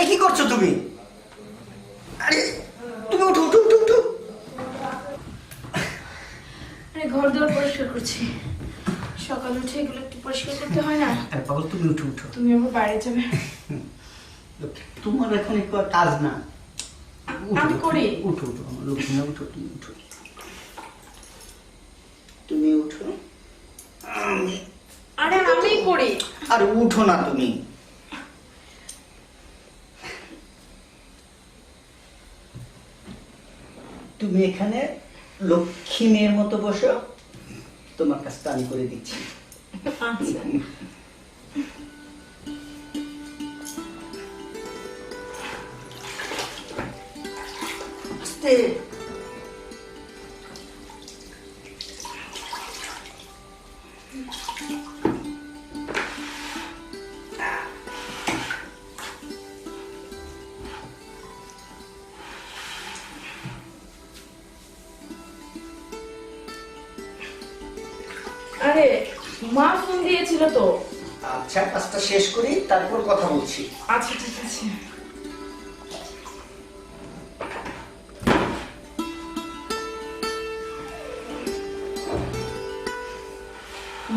আরে কি করছ তুমি? আরে তুমি উঠো উঠো উঠো উঠো। আরে ঘর দুয়ার পরিষ্কার করছি। সকাল উঠে এগুলো একটু পরিষ্কার করতে হয় না? আরে পাগল তুমি উঠো উঠো। তুমি আবার বাইরে যাবে। তোমার এখন একটু কাজ না। আমি করি। উঠো উঠো আমার লক্ষ্মী না, উঠো তুমি উঠো। তুমি উঠো। আরে আমি করি। আর উঠো না তুমি। তুমি এখানে লক্ষ্মী মেয়ের মতো বসো। তোমার কাছে আমি করে দিচ্ছি। আচ্ছা। আরে মা ফোন দিয়েছিল তো। আচ্ছা কাজটা শেষ করি তারপর কথা বলছি। আচ্ছা ঠিক আছে।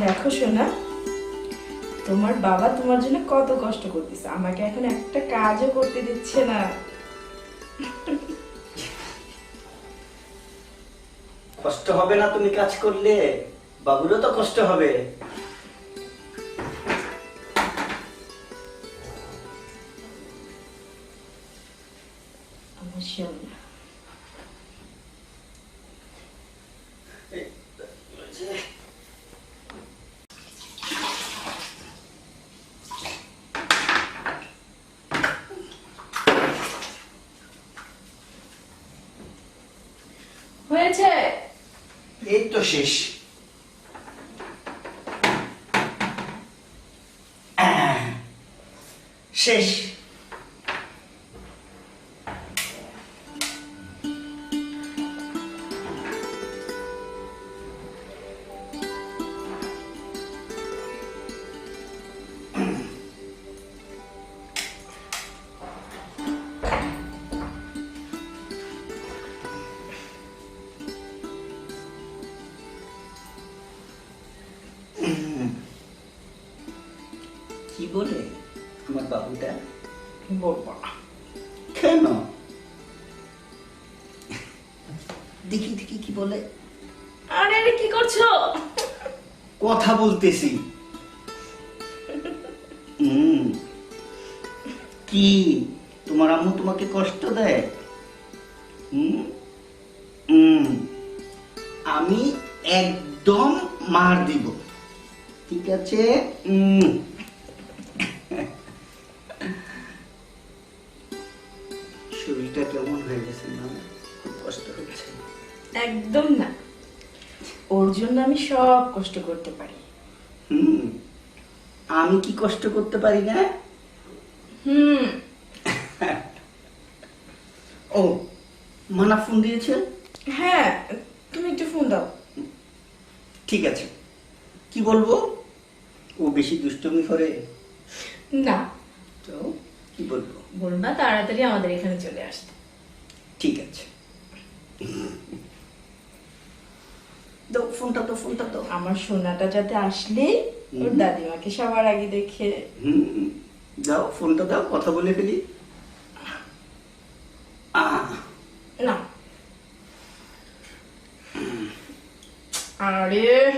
দেখো সোনা তোমার বাবা তোমার জন্য কত কষ্ট করতেছে। আমাকে এখন একটা কাজও করতে দিচ্ছে না। কষ্ট হবে না তুমি কাজ করলে? বাবুরও তো কষ্ট হবে। হয়েছে। এই তো শেষ। শেষ কি বলে বলতেছি। কি? তোমার আম্মু তোমাকে কষ্ট দেয়? আমি একদম মার দিব। ঠিক আছে? শরীরটা কেমন হয়ে গেছে না? খুব কষ্ট হচ্ছে। একদম না। ওর জন্য আমি সব কষ্ট করতে পারি। আমি কি কষ্ট করতে পারি না? হুম। ও মানা ফোন দিয়েছে? হ্যাঁ তুমি একটু ফোন দাও। ঠিক আছে। কি বলব? ও বেশি দুষ্টমি করে? না। তো কি বলব? বলবা তাড়াতাড়ি আমাদের এখানে চলে আসতে। ঠিক আছে। দাও ফোনটা তো ফোনটা তো আমার সোনাটা যাতে আসলে ওর দাদিমাকে সবার আগে দেখে। হুম দাও ফোনটা দাও কথা বলে ফেলি। না। আরে।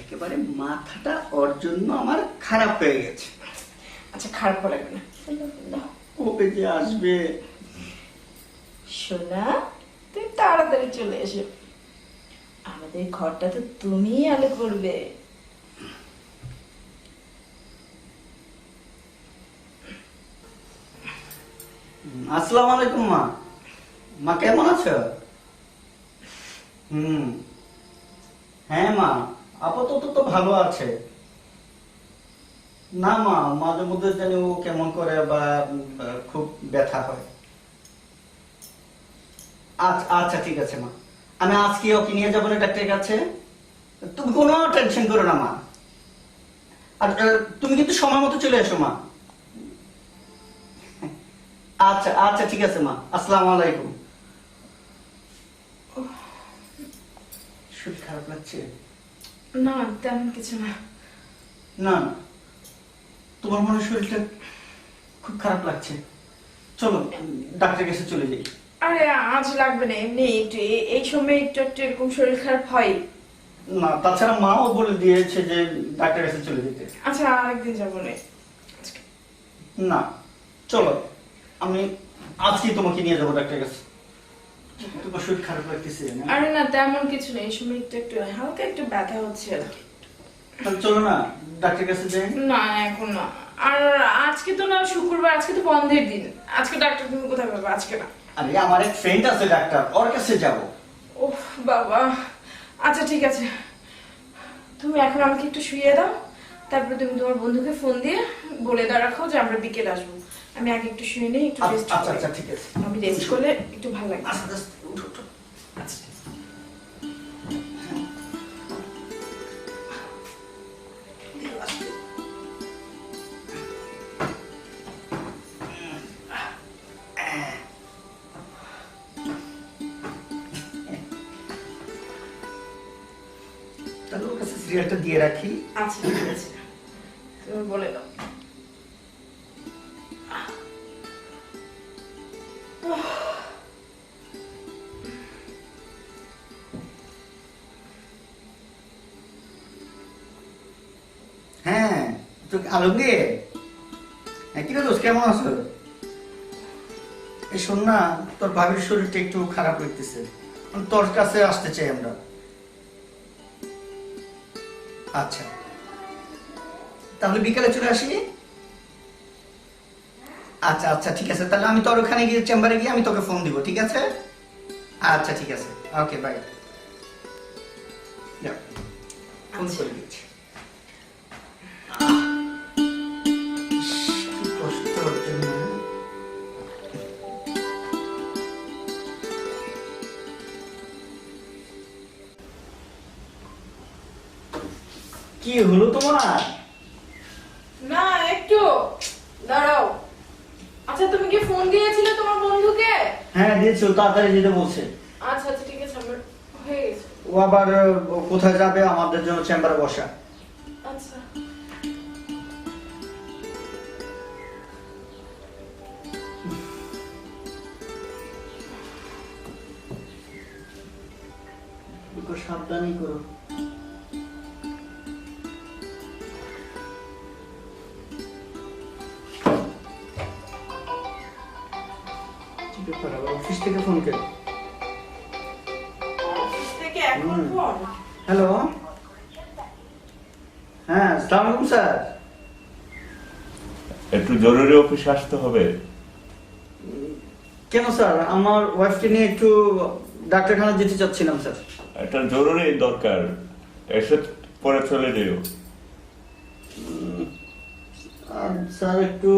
একেবারে মাথাটা ওর জন্য আমার খারাপ হয়ে গেছে। আচ্ছা খারাপ লাগবে না। দাও। কবে যে আসবে। সোনা তুই তাড়াতাড়ি চলে এসো। আমাদের ঘরটা তো তুমিই আলো করবে। আসসালামু আলাইকুম, মা। মা, কেমন আছো? হুম। হ্যাঁ মা, আপাতত তো ভালো আছে। না, মা, মাঝে মধ্যে জানি ও কেমন করে বা খুব ব্যথা হয়। আচ্ছা আচ্ছা ঠিক আছে, মা। আমি আজকে ওকে নিয়ে যাব না ডাক্তারের কাছে। তুমি কোনো টেনশন করো না মা। আর তুমি কিন্তু সময় মতো চলে এসো মা। আচ্ছা আচ্ছা ঠিক আছে মা। আসসালামু আলাইকুম। শরীর খারাপ লাগছে? না তেমন কিছু না। না? না তোমার মনে শরীরটা খুব খারাপ লাগছে? চলো ডাক্তারের কাছে চলে যাই। আরে আজ লাগবে না এমনি একটু। এই সময় একটু একটু এরকম শরীর খারাপ হয়। না তাছাড়া মাও বলে দিয়েছে যে ডাক্তার কাছে চলে যেতে। আচ্ছা আরেকদিন যাব না। না চলো। আমি আজকেই তোমাকে নিয়ে যাব ডাক্তারের কাছে। তোমার শরীর খারাপ লাগতেছে আরে না তেমন কিছু নেই এই সময় একটু একটু হালকা একটু ব্যথা হচ্ছে আর কি। চলো না ডাক্তারের কাছে যাই। না এখন না। আর আজকে তো না শুক্রবার আজকে তো বন্ধের দিন। আজকে ডাক্তার তুমি কোথায় পাবে? আজকে না। আরে আমার এক ফ্রেন্ড আছে ডাক্তার ওর কাছে যাব। ও বাবা। আচ্ছা ঠিক আছে। তুমি এখন আমাকে একটু শুয়ে দাও। তারপরে তুমি তোমার বন্ধুকে ফোন দিয়ে বলে দাও রাখো যে আমরা বিকেল আসব। আমি আগে একটু শুয়ে নিই একটু রেস্ট আচ্ছা আচ্ছা ঠিক আছে। আমি রেস্ট করলে একটু ভালো লাগবে আস্তে আস্তে উঠো। আলমগীর? হ্যাঁ কি রে দোষ কেমন আছো? এই শোন না, তোর ভাবির শরীরটা একটু খারাপ লাগতেছে তোর কাছে আসতে চাই আমরা। আচ্ছা। তাহলে বিকালে চলে আসি? আচ্ছা আচ্ছা ঠিক আছে। তাহলে আমি তোর ওখানে গিয়ে চেম্বারে গিয়ে আমি তোকে ফোন দিব, ঠিক আছে? আচ্ছা ঠিক আছে। ওকে বাই ফোন করে দিচ্ছি। কি হলো তোমার? না একটু। দাঁড়াও। আচ্ছা তুমি কি ফোন দিয়েছিলে তোমার বন্ধুকে? হ্যাঁ দিয়েছিল তাড়াতাড়ি যেতে বলছে। আচ্ছা আচ্ছা ঠিক আছে আমার হয়ে গেছে। ও আবার কোথায় যাবে? আমাদের জন্য চেম্বারে বসা। আচ্ছা। সাবধানই করো। আলাইকুম স্যার। একটু জরুরি অফিসে আসতে হবে। কেন স্যার? আমার ওয়াইফকে নিয়ে একটু ডাক্তারখানা যেতে চাচ্ছিলাম স্যার। একটা জরুরি দরকার। এসে পরে চলে যেও। স্যার একটু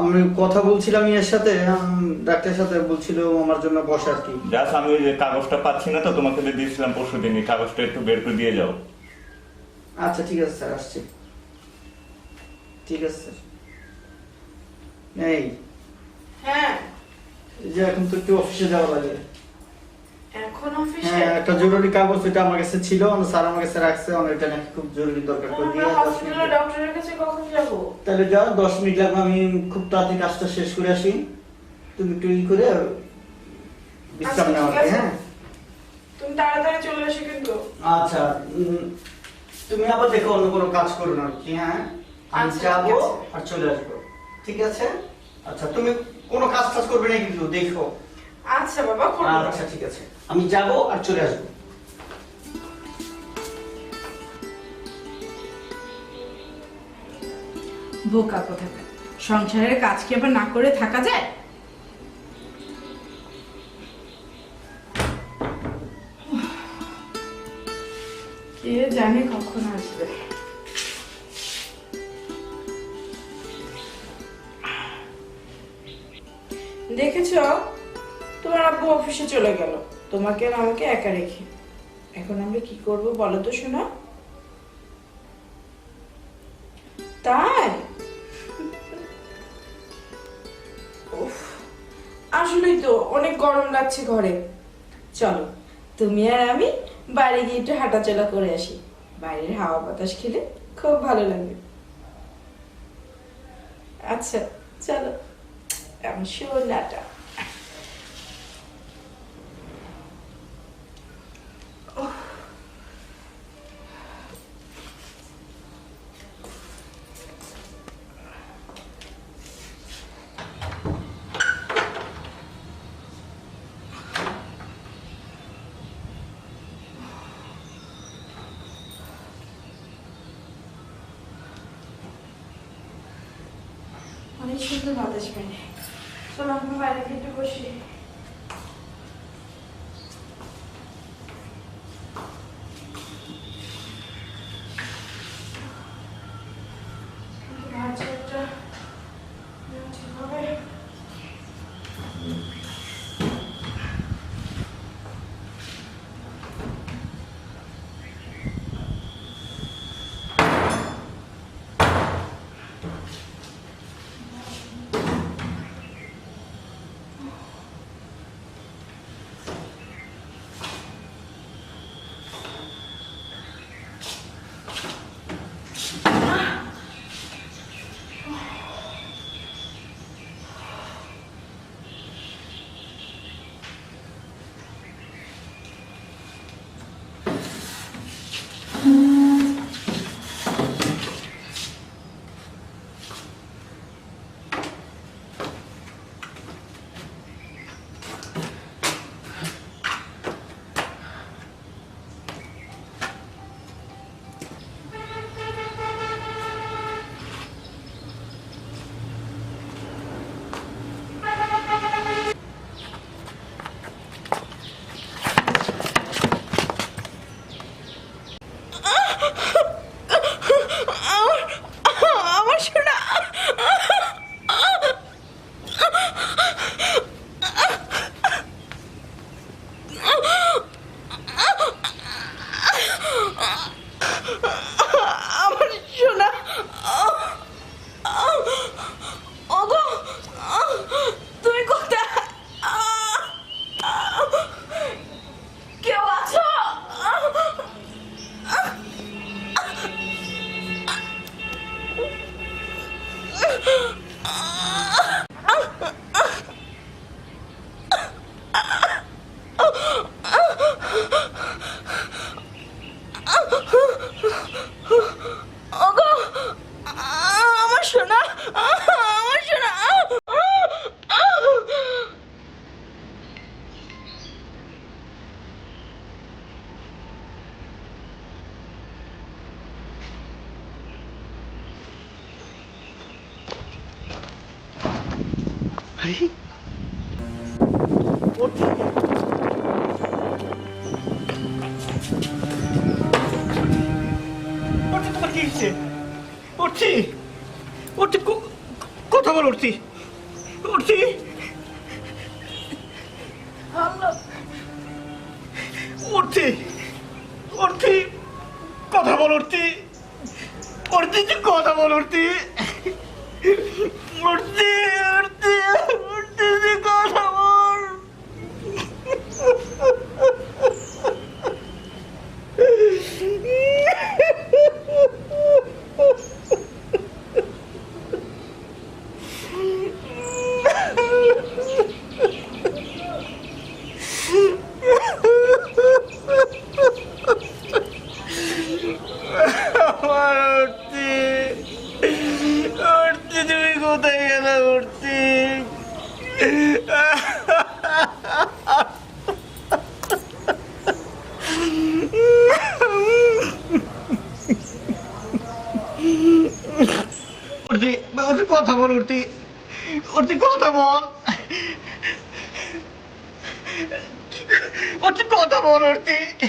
আমি কথা বলছিলাম এর সাথে ডাক্তারের সাথে বলছিল আমার জন্য বসা আর কি। জাস্ট আমি ওই যে কাগজটা পাচ্ছি না তো তোমাকে দিয়েছিলাম পরশু দিনই কাগজটা একটু বের করে দিয়ে যাও। আচ্ছা ঠিক আছে স্যার আসছি। ঠিক আছে স্যার। এই হ্যাঁ। যে এখন তো একটু অফিসে যাওয়া লাগে। এখন অফিসে? হ্যাঁ একটা জরুরি কাগজ ওইটা আমার কাছে ছিল স্যার আমার কাছে রাখছে আমার এটা নাকি খুব জরুরি দরকার করে দিয়ে হসপিটালে ডক্টরের কাছে কখন যাব? তাহলে যাও দশ মিনিট লাগবে আমি খুব তাড়াতাড়ি কাজটা শেষ করে আসি। তুমি একটু ই করে বিশ্রাম আচ্ছা, ঠিক হ্যাঁ? তুমি তাড়াতাড়ি চলে এসো কিন্তু। আচ্ছা তুমি আবার দেখো অন্য কোনো কাজ করো না। কি হ্যাঁ? আমি আচ্ছা, যাব আর চলে আসব। ঠিক আছে? আচ্ছা তুমি কোনো কাজ টাজ করবে না কিন্তু দেখো। আচ্ছা বাবা করব। আচ্ছা ঠিক আছে। আমি যাব আর চলে আসব। বোকা কোথাকার? সংসারের কাজ কি আবার না করে থাকা যায়? কে জানে কখন আসবে দেখেছ তোমার আব্বু অফিসে চলে গেল তোমাকে আর আমাকে একা রেখে। এখন আমরা কি করব বলো তো শোনা। তাই? আসলেই তো অনেক গরম লাগছে ঘরে। চলো, তুমি আর আমি বাইরে গিয়ে একটু হাঁটাচলা করে আসি। বাইরের হাওয়া বাতাস খেলে খুব ভালো লাগবে আচ্ছা চলো। আমার সোনাটা বাতাস পেনে চলো আমরা বাইরে একটু বসি উঠছি তোমার কি হচ্ছে উঠছি Şey Hehehehe কথা